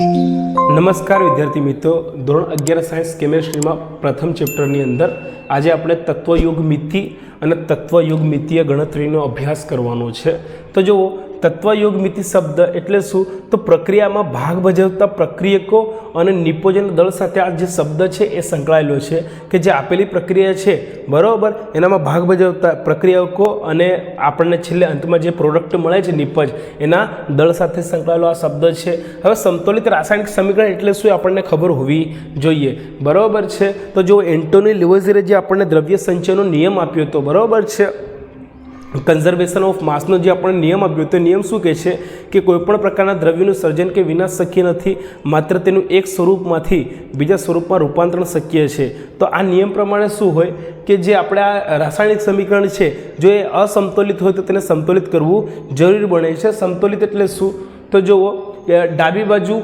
નમસ્કાર વિદ્યાર્થી મિત્રો. ધોરણ અગિયાર સાયન્સ કેમેસ્ટ્રીમાં પ્રથમ ચેપ્ટરની અંદર આજે આપણે તત્વયુગ મિતિ અને તત્વયુગ મિતિય ગણતરીનો અભ્યાસ કરવાનો છે. તો જુઓ તત્વયોગ મિતિ શબ્દ એટલે શું? તો પ્રક્રિયામાં ભાગ ભજવતા પ્રક્રિયકો અને નિપોજન દળ સાથે આ જે શબ્દ છે એ સંકળાયેલો છે કે જે આપેલી પ્રક્રિયા છે. બરાબર? એનામાં ભાગ ભજવતા પ્રક્રિયકો અને આપણને છેલ્લે અંતમાં જે પ્રોડક્ટ મળે છે નિપજ, એના દળ સાથે સંકળાયેલો આ શબ્દ છે. હવે સંતુલિત રાસાયણિક સમીકરણ એટલે શું આપણને ખબર હોવી જોઈએ. બરાબર છે? તો જો એન્ટોની લિવોઝરે જે આપણને દ્રવ્ય સંચયનો નિયમ આપ્યો હતો, બરાબર છે? કન્ઝર્વેશન ઓફ માસનો જે આપણે નિયમ આપ્યો તે નિયમ શું કહે છે? કે કોઈપણ પ્રકારના દ્રવ્યનું સર્જન કે વિના શક્ય નથી, માત્ર તેનું એક સ્વરૂપમાંથી બીજા સ્વરૂપમાં રૂપાંતરણ શક્ય છે. તો આ નિયમ પ્રમાણે શું હોય? કે જે આપણે આ રાસાયણિક સમીકરણ છે, જો એ અસંતુલિત હોય તો તેને સંતુલિત કરવું જરૂરી બને છે. સંતુલિત એટલે શું? તો જુઓ ડાબી બાજુ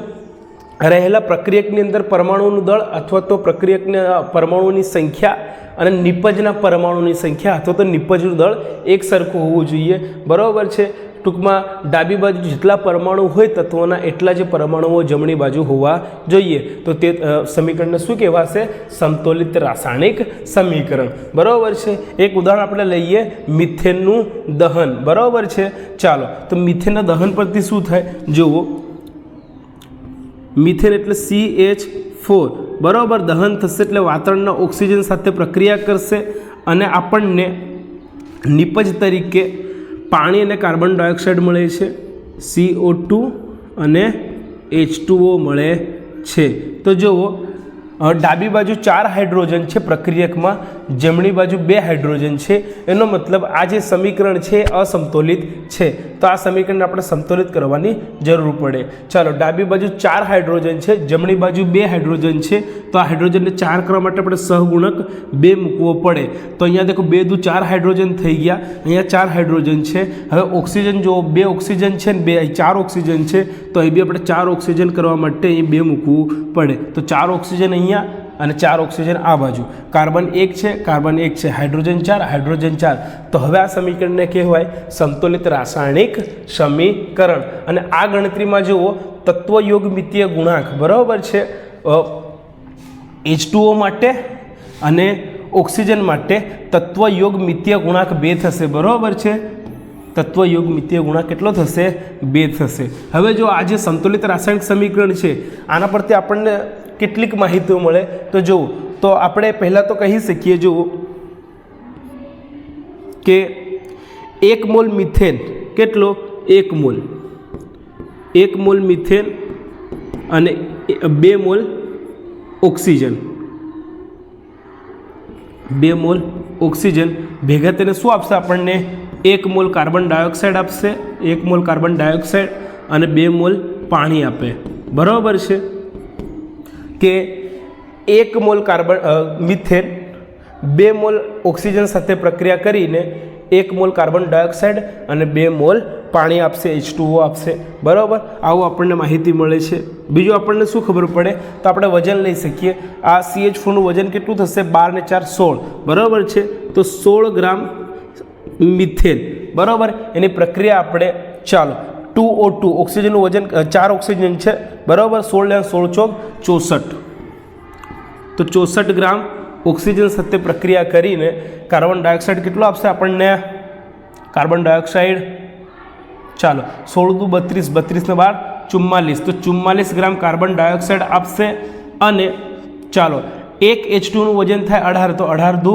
રહેલા પ્રક્રિયકની અંદર પરમાણુનું દળ અથવા તો પ્રક્રિયકને પરમાણુની સંખ્યા અને નિપજના પરમાણુની સંખ્યા અથવા તો નિપજનું દળ એક સરખું હોવું જોઈએ. બરાબર છે? ટૂંકમાં ડાબી બાજુ જેટલા પરમાણુ હોય તત્વોના એટલા જ પરમાણુઓ જમણી બાજુ હોવા જોઈએ. તો તે સમીકરણને શું કહેવાશે? સંતુલિત રાસાયણિક સમીકરણ. બરાબર છે? એક ઉદાહરણ આપણે લઈએ, મિથેનનું દહન. બરાબર છે? ચાલો, તો મિથેનના દહન પરથી શું થાય? જુઓ મિથેન એટલે સી એચ ફોર બરાબર, દહન થશે એટલે વાતાવરણના ઓક્સિજન સાથે પ્રક્રિયા કરશે અને આપણને નિપજ તરીકે પાણી અને કાર્બન ડાયોક્સાઇડ મળે છે સીઓ ટુ અને એચ ટુઓ મળે છે. તો જુઓ ડાબી બાજુ ચાર હાઇડ્રોજન છે પ્રક્રિયકમાં, જમણી બાજુ બે હાઇડ્રોજન છે. એનો મતલબ આ જે સમીકરણ છે અસમતોલિત છે. તો આ સમીકરણને આપણે સંતુલિત કરવાની જરૂર પડે. ચાલો, ડાબી બાજુ ચાર હાઇડ્રોજન છે, જમણી બાજુ બે હાઇડ્રોજન છે. તો આ હાઇડ્રોજનને ચાર કરવા માટે આપણે સહગુણક બે મૂકવો પડે. તો અહીંયા દેખો બે દુ ચાર હાઇડ્રોજન થઈ ગયા. અહીંયા ચાર હાઇડ્રોજન છે. હવે ઓક્સિજન જો બે ઓક્સિજન છે ને બે, અહીં ચાર ઓક્સિજન છે. તો અહીં બી આપણે ચાર ઓક્સિજન કરવા માટે અહીં બે મૂકવું પડે. તો ચાર ઓક્સિજન અહીંયા અને ચાર ઓક્સિજન આ બાજુ. કાર્બન એક છે, કાર્બન એક છે, હાઇડ્રોજન ચાર હાઇડ્રોજન ચાર. તો હવે આ સમીકરણને કહેવાય સંતુલિત રાસાયણિક સમીકરણ. અને આ ગણતરીમાં જુઓ, તત્વયોગ મિત્તીય ગુણાંક, બરાબર છે? એચ ટુઓ માટે અને ઓક્સિજન માટે તત્વયોગ મિત્તીય ગુણાંક બે થશે, બરાબર છે? તત્વયુગ મિત્ય ગુણાંક કેટલો થશે? બે થશે. હવે જો આ જે સંતુલિત રાસાયણિક સમીકરણ છે, આના પરથી આપણને કેટલીક માહિતીઓ મળે. તો જોવું. તો આપણે પહેલાં તો કહી શકીએ જુઓ કે એક મોલ મિથેન. કેટલો? એક મોલ. એક મોલ મિથેન અને બે મોલ ઓક્સિજન. બે મોલ ઓક્સિજન. ભેગા તેને શું આપશે આપણને? એક મોલ કાર્બન ડાયોક્સાઇડ આપશે, એક મોલ કાર્બન ડાયોક્સાઇડ અને બે મોલ પાણી આપે. બરાબર છે? કે એક મોલ કાર્બન મિથેન, બે મોલ ઓક્સિજન સાથે પ્રક્રિયા કરીને એક મોલ કાર્બન ડાયોક્સાઇડ અને બે મોલ પાણી આપશે એચ આપશે. બરાબર? આવું આપણને માહિતી મળે છે. બીજું આપણને શું ખબર પડે? તો આપણે વજન લઈ શકીએ. આ સીએચ ફોરનું વજન કેટલું થશે? બાર ને ચાર સોળ. બરાબર છે? તો સોળ ગ્રામ મિથેન. બરાબર? એની પ્રક્રિયા આપણે ચાલો. ટુ ઓ ટુ, ઓક્સિજનનું વજન ચાર ઓક્સિજન છે. બરાબર સોળ ને સોળ ચોક ચોસઠ. તો ચોસઠ ગ્રામ ઓક્સિજન સાથે પ્રક્રિયા કરીને કાર્બન ડાયોક્સાઇડ કેટલો આપશે આપણને? Carbon dioxide. ચાલો સોળ દુ બત્રીસ, બત્રીસને બાર, ચુમ્માલીસ. તો ચુમ્માલીસ ગ્રામ કાર્બન ડાયોક્સાઇડ આપશે અને ચાલો, એક એચ ટુનું વજન થાય અઢાર, તો અઢાર દુ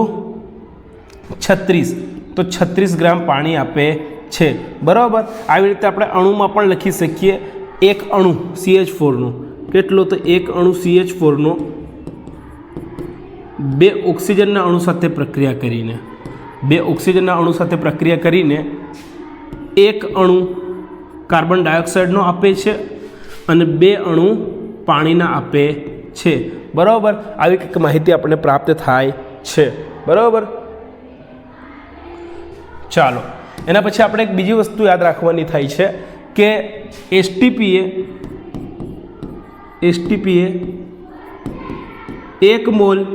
છત્રીસ. તો છત્રીસ ગ્રામ પાણી આપે છે. બરાબર? આવી રીતે આપણે અણુમાં પણ લખી શકીએ. એક અણુ સી એચ ફોરનું કેટલો તો એક અણુ સી એચ ફોરનો બે ઓક્સિજનના અણુ સાથે પ્રક્રિયા કરીને. બે ઓક્સિજનના અણુ સાથે પ્રક્રિયા કરીને એક અણુ કાર્બન ડાયોક્સાઇડનો આપે છે અને બે અણુ પાણીના આપે છે. બરાબર? આવી કંઈક માહિતી આપણને પ્રાપ્ત થાય છે. બરાબર? ચાલો. એના પછી આપણે એક બીજી વસ્તુ યાદ રાખવાની થાય છે કે એસટીપીએ એસટીપીએ એક મોલ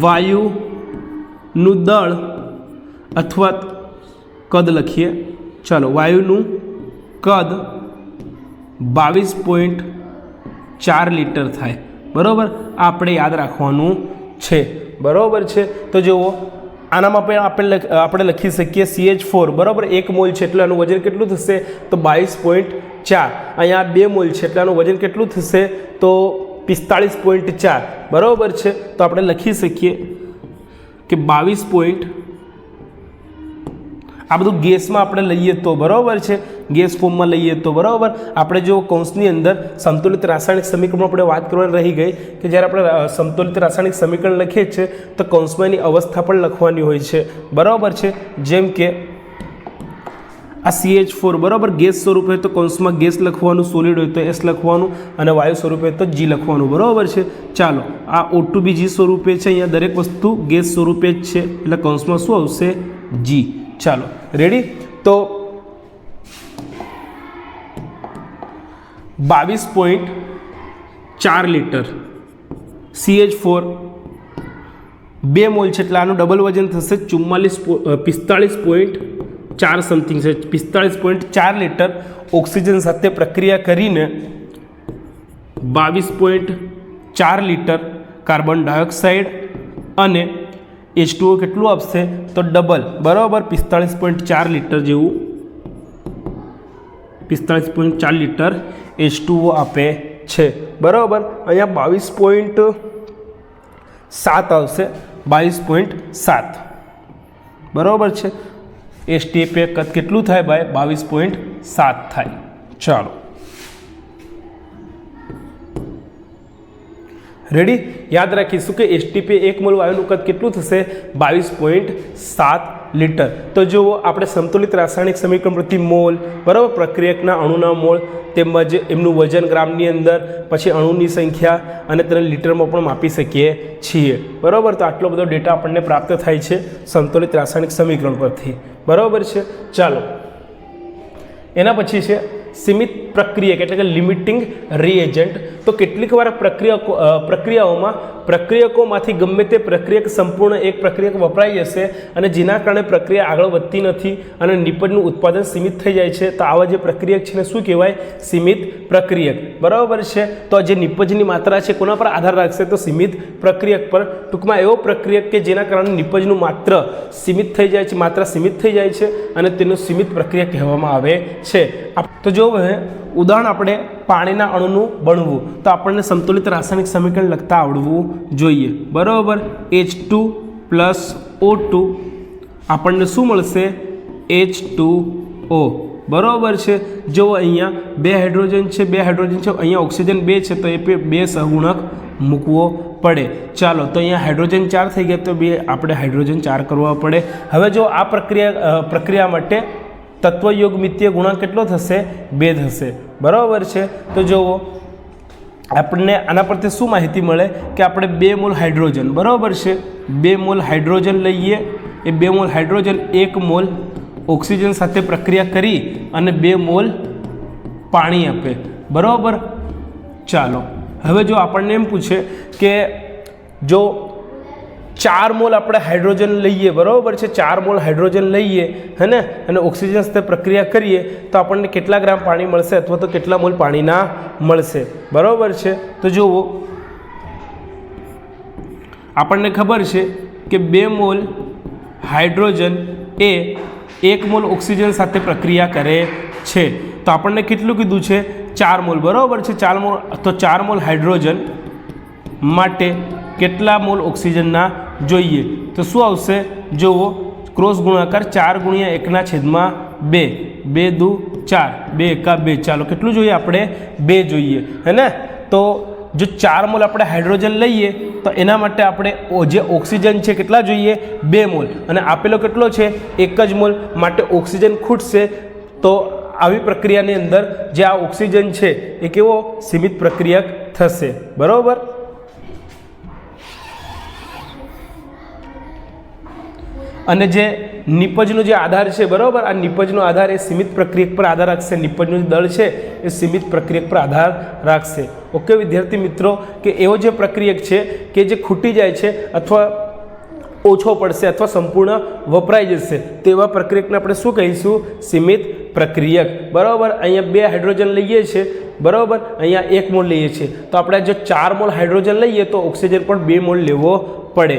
વાયુનું દળ અથવા કદ લખીએ. ચાલો, વાયુનું કદ બાવીસ પોઈન્ટ ચાર લીટર થાય. બરાબર? આપણે યાદ રાખવાનું છે. બરાબર છે? તો જુઓ આનામાં પણ આપણે આપણે લખી શકીએ સી એચ ફોર બરાબર? એક મોલ છે એટલે આનું વજન કેટલું થશે? તો બાવીસ પોઈન્ટ ચાર. અહીંયા બે મોલ છે એટલે આનું વજન કેટલું થશે? તો પિસ્તાળીસ પોઈન્ટ ચાર. બરાબર છે? તો આપણે લખી શકીએ કે બાવીસ પોઈન્ટ આ બધું ગેસમાં આપણે લઈએ તો બરાબર છે. ગેસ ફોર્મમાં લઈએ તો બરાબર. આપણે જો કૌંસની અંદર સંતુલિત રાસાયણિક સમીકરણમાં આપણે વાત કરવાની રહી ગઈ કે જ્યારે આપણે સંતુલિત રાસાયણિક સમીકરણ લખીએ છીએ તો કૌંસમાં એની અવસ્થા પણ લખવાની હોય છે. બરાબર છે? જેમ કે આ સી એચ ફોર બરાબર ગેસ સ્વરૂપે તો કૌંસમાં ગેસ લખવાનું સોલિડ હોય તો એસ લખવાનું અને વાયુ સ્વરૂપે તો જી લખવાનું. બરાબર છે? ચાલો, આ ઓ ટુ બી જી સ્વરૂપે છે. અહીંયા દરેક વસ્તુ ગેસ સ્વરૂપે જ છે. એટલે કૌંસમાં શું આવશે? જી ચાલો રેડી તો બાવીસ પોઈન્ટ ચાર લીટર સી એચ ફોર બે મોલ છે એટલે આનું ડબલ વજન થશે ચુમ્માલીસ પિસ્તાળીસ પોઈન્ટ ચાર સમથિંગ છે. પિસ્તાળીસ પોઈન્ટ ચાર લીટર ઓક્સિજન સાથે પ્રક્રિયા કરીને બાવીસ પોઈન્ટ ચાર લીટર કાર્બન ડાયોક્સાઇડ અને એચ કેટલું આપશે? તો ડબલ બરાબર? પિસ્તાળીસ પોઈન્ટ ચાર લીટર જેવું. પિસ્તાળીસ પોઈન્ટ ચાર લીટર એચ આપે છે. બરાબર? અહીંયા બાવીસ પોઈન્ટ સાત આવશે. બાવીસ પોઈન્ટ સાત. બરાબર છે? એસટીએપે કદ કેટલું થાય ભાઈ? બાવીસ પોઈન્ટ સાત થાય. ચાલો. રેડી યાદ રાખીશું કે એસટીપી એક મોલ વાયુનું કદ કેટલું થશે? બાવીસ પોઈન્ટ સાત લીટર. તો જુઓ, આપણે સંતુલિત રાસાયણિક સમીકરણ પ્રતિ મોલ, બરાબર? પ્રક્રિયકના અણુના મોલ, તેમજ એમનું વજન ગ્રામની અંદર, પછી અણુની સંખ્યા અને તેને લીટરમાં પણ માપી શકીએ છીએ. બરાબર? તો આટલો બધો ડેટા આપણને પ્રાપ્ત થાય છે સંતુલિત રાસાયણિક સમીકરણ પરથી. બરાબર છે? ચાલો. એના પછી છે સીમિત પ્રક્રિયક એટલે કે લિમિટિંગ રિએજન્ટ તો કેટલીક વાર પ્રક્રિયકો પ્રક્રિયાઓમાં પ્રક્રિયકોમાંથી ગમે તે પ્રક્રિયક સંપૂર્ણ એક પ્રક્રિયક વપરાઈ જશે અને જેના કારણે પ્રક્રિયા આગળ વધતી નથી અને નિપજનું ઉત્પાદન સીમિત થઈ જાય છે, તો આવા જે પ્રક્રિયક છે ને શું કહેવાય? સીમિત પ્રક્રિયક. બરાબર છે? તો જે નિપજની માત્રા છે કોના પર આધાર રાખશે? તો સીમિત પ્રક્રિયક પર. ટૂંકમાં એવો પ્રક્રિયક કે જેના કારણે નિપજનું માત્ર સીમિત થઈ જાય છે, માત્રા સીમિત થઈ જાય છે અને તેનું સીમિત પ્રક્રિયા કહેવામાં આવે છે. તો જો હવે ઉદાહરણ આપણે પાણીના અણુનું બનવું. તો આપણને સંતુલિત રાસાયણિક સમીકરણ લખતા આવડવું જોઈએ. બરાબર? H two plus O two આપણને શું મળશે? એચ ટુ ઓ બરાબર છે? જો અહીંયા બે હાઇડ્રોજન છે, બે હાઇડ્રોજન છે, અહીંયા ઓક્સિજન બે છે, તો એ બે સહગુણક મૂકવો પડે. ચાલો, તો અહીંયા હાઇડ્રોજન ચાર થઈ ગયા, તો બે આપણે હાઇડ્રોજન ચાર કરવા પડે. હવે જો આ પ્રક્રિયા પ્રક્રિયા માટે તત્વયોગ મિત્ય ગુણાંક કેટલો થશે? બે થશે. બરાબર છે? તો જુઓ, આપણને આના પરથી શું માહિતી મળે? કે આપણે બે મોલ હાઇડ્રોજન, બરાબર છે? બે મોલ હાઇડ્રોજન લઈએ, એ બે મોલ હાઇડ્રોજન એક મોલ ઓક્સિજન સાથે પ્રક્રિયા કરી અને બે મોલ પાણી આપે. બરાબર? ચાલો. હવે જો આપણને એમ પૂછે કે જો ચાર મોલ આપણે હાઇડ્રોજન લઈએ, બરાબર છે? ચાર મોલ હાઇડ્રોજન લઈએ હે ને અને ઓક્સિજન સાથે પ્રક્રિયા કરીએ, તો આપણને કેટલા ગ્રામ પાણી મળશે અથવા તો કેટલા મોલ પાણીના મળશે? બરાબર છે? તો જુઓ. આપણને ખબર છે કે બે મોલ હાઇડ્રોજન એ એક મોલ ઓક્સિજન સાથે પ્રક્રિયા કરે છે. તો આપણને કેટલું કીધું છે? ચાર મોલ. બરાબર છે? ચાર મોલ, તો ચાર મોલ હાઇડ્રોજન માટે કેટલા મોલ ઓક્સિજનના જોઈએ? તો શું આવશે? જુઓ, ક્રોસ ગુણાકાર ચાર ગુણ્યા એકના છેદમાં બે. બે દુ ચાર. બે એકા બે. ચાલો, કેટલું જોઈએ આપણે? બે જોઈએ. હે ને તો જો ચાર મોલ આપણે હાઇડ્રોજન લઈએ, તો એના માટે આપણે જે ઓક્સિજન છે કેટલા જોઈએ? બે મોલ. અને આપેલો કેટલો છે? એક જ મોલ. માટે ઓક્સિજન ખૂટશે. તો આવી પ્રક્રિયાની અંદર જે આ ઓક્સિજન છે, એ કેવો? સીમિત પ્રક્રિયક થશે. બરાબર? અને જે નિપજનો જે આધાર છે, બરાબર? આ નિપજનો આધાર એ સીમિત પ્રક્રિયક પર આધાર રાખશે. નિપજનું જે દળ છે, એ સીમિત પ્રક્રિયક પર આધાર રાખશે. ઓકે, વિદ્યાર્થી મિત્રો, કે એવો જે પ્રક્રિયક છે, કે જે ખૂટી જાય છે અથવા ઓછો પડશે અથવા સંપૂર્ણ વપરાઈ જશે, તેવા પ્રક્રિયકને આપણે શું કહીશું? સીમિત પ્રક્રિયક. બરાબર? અહીંયા બે હાઇડ્રોજન લઈએ છીએ બરાબર? અહીંયા એક મોલ લઈએ છીએ તો આપણે જો ચાર મોલ હાઇડ્રોજન લઈએ તો ઓક્સિજન પણ બે મોલ લેવો પડે.